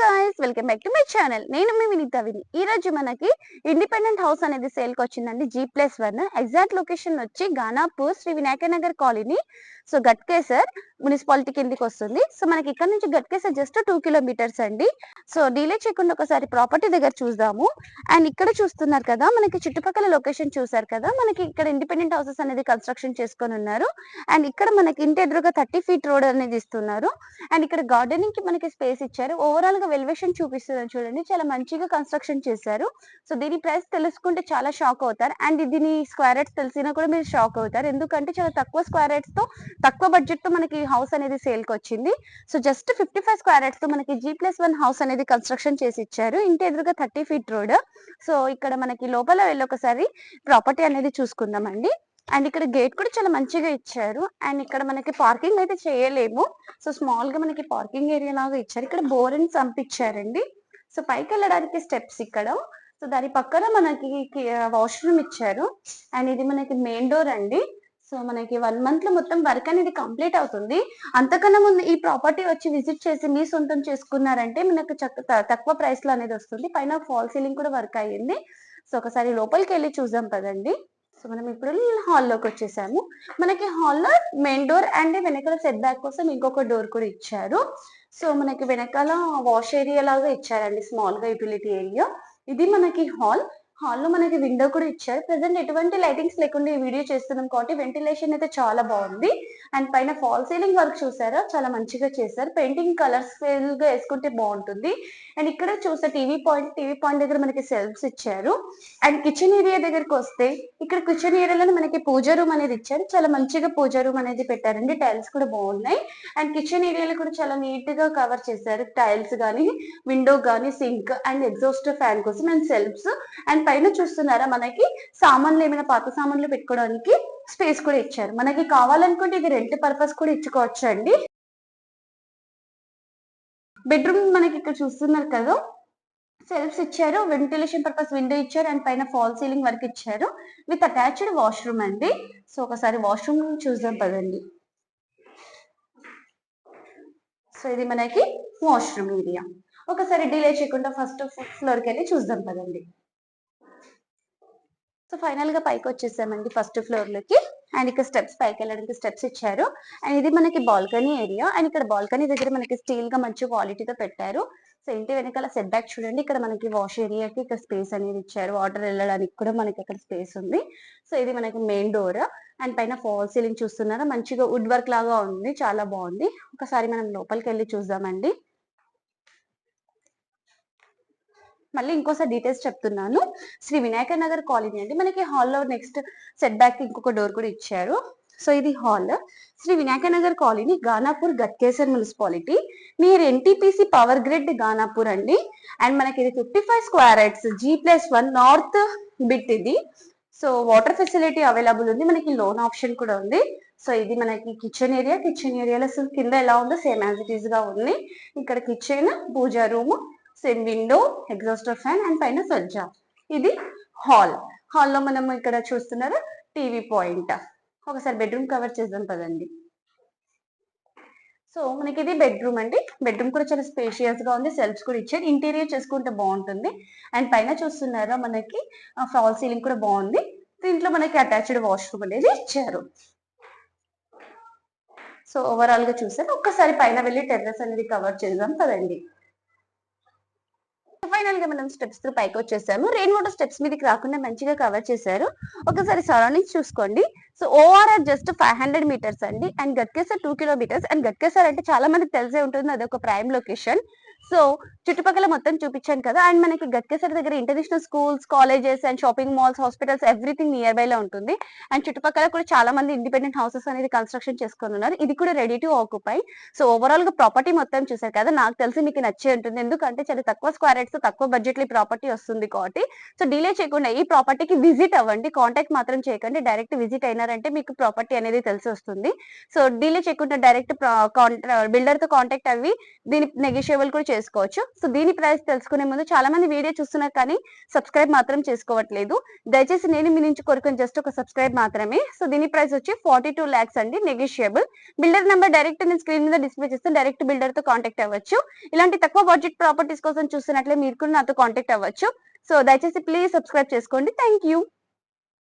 Guys welcome back to my channel నేను మీ వినీత విని. ఈ రోజు మనకి ఇండిపెండెంట్ హౌస్ అనేది సేల్కి వచ్చిందండి. G plus one exact location వచ్చి Ganapur Shri Vinayaka Nagar colony so Ghatkesar municipality కిందికి వస్తుంది? సో మనకి ఇక్కడ నుంచి గట్కేసే జస్ట్ టూ కిలోమీటర్స్ అండి. సో డీలే చేయకుండా ఒకసారి ప్రాపర్టీ దగ్గర చూద్దాము. అండ్ ఇక్కడ చూస్తున్నారు కదా మనకి చుట్టుపక్కల లొకేషన్ చూసారు కదా మనకి ఇక్కడ ఇండిపెండెంట్ హౌసెస్ అనేది కన్స్ట్రక్షన్ చేసుకొని ఉన్నారు. అండ్ ఇక్కడ మనకి ఇంటి ఎదురుగా థర్టీ ఫీట్ రోడ్ అనేది ఇస్తున్నారు. అండ్ ఇక్కడ గార్డెనింగ్కి మనకి స్పేస్ ఇచ్చారు. ఓవరాల్గా వెల్వేషన్ చూపిస్తున్నారు చూడండి. చాలా మంచిగా కన్స్ట్రక్షన్ చేశారు. సో దీని ప్రైస్ తెలుసుకుంటే చాలా షాక్ అవుతారు. అండ్ దీని స్క్వేర్ యార్డ్స్ తెలిసినా కూడా మీరు షాక్ అవుతారు. ఎందుకంటే చాలా తక్కువ స్క్వేర్ యార్డ్స్తో తక్కువ బడ్జెట్తో మనకి హౌస్ అనేది సేల్కి వచ్చింది. So just fifty five square యార్డ్స్తో మనకి జీ ప్లస్ వన్ హౌస్ అనేది కన్స్ట్రక్షన్ చేసి ఇచ్చారు. ఇంటి ఎదురుగా థర్టీ ఫీట్ రోడ్ సో ఇక్కడ మనకి లోపల వెళ్ళి ఒకసారి ప్రాపర్టీ అనేది చూసుకుందామండి. అండ్ ఇక్కడ గేట్ కూడా చాలా మంచిగా ఇచ్చారు. అండ్ ఇక్కడ మనకి పార్కింగ్ అయితే చేయలేము. సో స్మాల్గా మనకి పార్కింగ్ ఏరియా లాగా ఇచ్చారు. ఇక్కడ బోర్ పంపించారండి. సో పైకి వెళ్ళడానికి స్టెప్స్ ఇక్కడ. సో దాని పక్కన మనకి వాష్రూమ్ ఇచ్చారు. అండ్ ఇది మనకి మెయిన్ డోర్ అండి. సో మనకి వన్ మంత్లో మొత్తం వర్క్ అనేది కంప్లీట్ అవుతుంది. అంతకన్నా ముందు ఈ ప్రాపర్టీ వచ్చి విజిట్ చేసి మీ సొంతం చేసుకున్నారంటే మనకు త- తక్కువ ప్రైస్లో అనేది వస్తుంది. పైన ఫాల్ సీలింగ్ కూడా వర్క్ అయ్యింది. సో ఒకసారి లోపలికి వెళ్ళి చూద్దాం పదండి. సో మనం ఇప్పుడు హాల్లోకి వచ్చేసాము. మనకి హాల్లో మెయిన్ డోర్ అండ్ వెనకాల సెట్ బ్యాక్ కోసం ఇంకొక డోర్ కూడా ఇచ్చారు. సో మనకి వెనకాల వాష్ ఏరియా లాగా ఇచ్చారండి స్మాల్గా యూటిలిటీ ఏరియా ఇది మనకి హాల్ హాల్లో మనకి విండో కూడా ఇచ్చారు. ప్రెసెంట్ ఎటువంటి లైటింగ్స్ లేకుండా ఈ వీడియో చేస్తున్నాం కాబట్టి వెంటిలేషన్ అయితే చాలా బాగుంది. అండ్ పైన ఫాల్ సీలింగ్ వర్క్ చూసారా? చాలా మంచిగా చేశారు. పెయింటింగ్ కలర్స్ ఫేల్గా వేసుకుంటే బాగుంటుంది. అండ్ ఇక్కడ చూస్తే టీవీ పాయింట్ టీవీ పాయింట్ దగ్గర మనకి సెల్ఫ్స్ ఇచ్చారు. అండ్ కిచెన్ ఏరియా దగ్గరకు వస్తే ఇక్కడ కిచెన్ ఏరియాలో మనకి పూజ రూమ్ అనేది ఇచ్చారు. చాలా మంచిగా పూజ రూమ్ అనేది పెట్టారండి. టైల్స్ కూడా బాగున్నాయి. అండ్ కిచెన్ ఏరియాలో కూడా చాలా నీట్గా కవర్ చేశారు. టైల్స్ గానీ విండో గానీ సింక్ అండ్ ఎగ్జాస్ట్ ఫ్యాన్ కోసం అండ్ సెల్ఫ్స్ అండ్ పైన చూస్తున్నారా మనకి? సామాన్లు ఏమైనా పాత సామాన్లు పెట్టుకోవడానికి స్పేస్ కూడా ఇచ్చారు. మనకి కావాలనుకుంటే ఇది రెంట్ పర్పస్ కూడా ఇచ్చుకోవచ్చు అండి? బెడ్రూమ్ మనకి ఇక్కడ చూస్తున్నారు కదా. సెల్ఫ్స్ ఇచ్చారు వెంటిలేషన్ పర్పస్ విండో ఇచ్చారు అండ్ పైన ఫాల్ సీలింగ్ వర్క్ ఇచ్చారు. విత్ అటాచ్డ్ వాష్రూమ్ అండి. సో ఒకసారి వాష్రూమ్ చూద్దాం పదండి. సో ఇది మనకి వాష్రూమ్ ఏరియా ఒకసారి డిలే చేయకుండా ఫస్ట్ ఫ్లోర్కి వెళ్ళి చూద్దాం పదండి. సో ఫైనల్గా పైకి వచ్చేసామండి ఫస్ట్ ఫ్లోర్లోకి. అండ్ ఇక్కడ స్టెప్స్ పైకి వెళ్ళడానికి స్టెప్స్ ఇచ్చారు. అండ్ ఇది మనకి బాల్కనీ ఏరియా అండ్ ఇక్కడ బాల్కనీ దగ్గర మనకి స్టీల్గా మంచి క్వాలిటీతో పెట్టారు. సో ఇంటి వెనకాల సెట్ బ్యాక్ చూడండి. ఇక్కడ మనకి వాష్ ఏరియాకి ఇక్కడ స్పేస్ అనేది ఇచ్చారు. వాటర్ వెళ్ళడానికి కూడా మనకి అక్కడ స్పేస్ ఉంది. సో ఇది మనకి మెయిన్ డోర్ అండ్ పైన ఫాల్ సీలింగ్ చూస్తున్నారా? మంచిగా వుడ్ వర్క్ లాగా ఉంది. చాలా బాగుంది. ఒకసారి మనం లోపలికి వెళ్ళి చూద్దామండి. మళ్ళీ ఇంకోసారి డీటెయిల్స్ చెప్తున్నాను. శ్రీ వినాయక నగర్ కాలనీ అండి. మనకి హాల్లో నెక్స్ట్ సెట్ బ్యాక్ ఇంకొక డోర్ కూడా ఇచ్చారు. సో ఇది hall Shri Vinayaka Nagar colony Ganapur Ghatkesar municipality. మీరు ఎన్టీపీసీ పవర్ గ్రిడ్ గానాపూర్ అండి. అండ్ మనకి ఇది fifty five square yards G plus one north bit ఇది. సో వాటర్ ఫెసిలిటీ అవైలబుల్ ఉంది. మనకి లోన్ ఆప్షన్ కూడా ఉంది. సో ఇది మనకి కిచెన్ ఏరియా కిచెన్ ఏరియాలో అసలు కింద ఎలా ఉందో సేమ్ యాజ్ ఇట్ ఈస్గా ఉంది. ఇక్కడ kitchen puja room same window exhauster fan and పైన సజ్జా. ఇది హాల్ హాల్లో మనం ఇక్కడ చూస్తున్నారు టీవీ పాయింట్ ఒకసారి బెడ్రూమ్ కవర్ చేద్దాం పదండి. సో మనకి ఇది బెడ్రూమ్ అండి. బెడ్రూమ్ కూడా చాలా స్పేషియస్గా ఉంది. సెల్ఫ్స్ కూడా ఇచ్చారు. ఇంటీరియర్ చేసుకుంటే బాగుంటుంది. అండ్ పైన చూస్తున్నారా మనకి ఫాల్ సీలింగ్ కూడా బాగుంది. దీంట్లో మనకి అటాచ్డ్ వాష్రూమ్ అనేది ఇచ్చారు. సో ఓవరాల్గా చూసారు ఒక్కసారి పైన వెళ్ళి టెర్రస్ అనేది కవర్ చేద్దాం కదండి ఫైనల్గా మనం స్టెప్స్ త్రూ పైకి వచ్చేసాము. రెయిన్ వాటర్ స్టెప్స్ మీదకి రాకుండా మంచిగా కవర్ చేశారు. ఒకసారి సరౌండింగ్స్ చూసుకోండి. So ORR just five hundred metres అండి. And Ghatkesar two kilometres and Ghatkesar అంటే చాలా మందికి తెలిసే ఉంటుంది. అది ఒక ప్రైమ్ లొకేషన్ సో చుట్టుపక్కల మొత్తం చూపించాను కదా. అండ్ మనకి గట్కేసర్ దగ్గర international schools colleges and shopping malls hospitals everything nearby లో ఉంటుంది. అండ్ చుట్టుపక్కల కూడా చాలా మంది ఇండిపెండెంట్ హౌసెస్ అనేది కన్స్ట్రక్షన్ చేసుకుని ఉన్నారు. ఇది కూడా రెడీ టు ఆక్యుపై సో ఓవరాల్గా ప్రాపర్టీ మొత్తం చూసారు కదా. నాకు తెలిసి మీకు నచ్చే ఉంటుంది. ఎందుకంటే చాలా తక్కువ స్క్వేర్ యార్డ్స్ తక్కువ బడ్జెట్లో ప్రాపర్టీ వస్తుంది కాబట్టి. సో డిలే చేయకుండా ఈ ప్రాపర్టీకి విజిట్ అవ్వండి. కాంటాక్ట్ మాత్రం చేయకండి. డైరెక్ట్ విజిట్ అయినారంటే మీకు ప్రాపర్టీ అనేది తెలిసి వస్తుంది. సో డిలే చేయకుండా డైరెక్ట్ బిల్డర్తో కాంటాక్ట్ అవి దీని నెగోషియబుల్ కూడా చేసుకోవచ్చు. సో దీని ప్రైస్ తెలుసుకునే ముందు చాలా మంది వీడియో చూస్తున్నారు కానీ సబ్స్క్రైబ్ మాత్రం చేసుకోవట్లేదు. దయచేసి నేను మీ నుంచి కోరుకుని జస్ట్ ఒక సబ్స్క్రైబ్ మాత్రమే. సో దీని ప్రైస్ వచ్చి ఫార్టీ టూ ల్యాక్స్ అండి నెగోషియబుల్ బిల్డర్ నెంబర్ డైరెక్ట్ నేను స్క్రీన్ మీద డిస్ప్లే చేస్తే డైరెక్ట్ బిల్డర్తో కాంటాక్ట్ అవ్వచ్చు. ఇలాంటి తక్కువ బడ్జెట్ ప్రాపర్టీస్ కోసం చూస్తున్నట్లే మీరు కూడా నాతో కాంటాక్ట్ అవ్వచ్చు. సో దయచేసి ప్లీజ్ సబ్స్క్రైబ్ చేసుకోండి. Thank you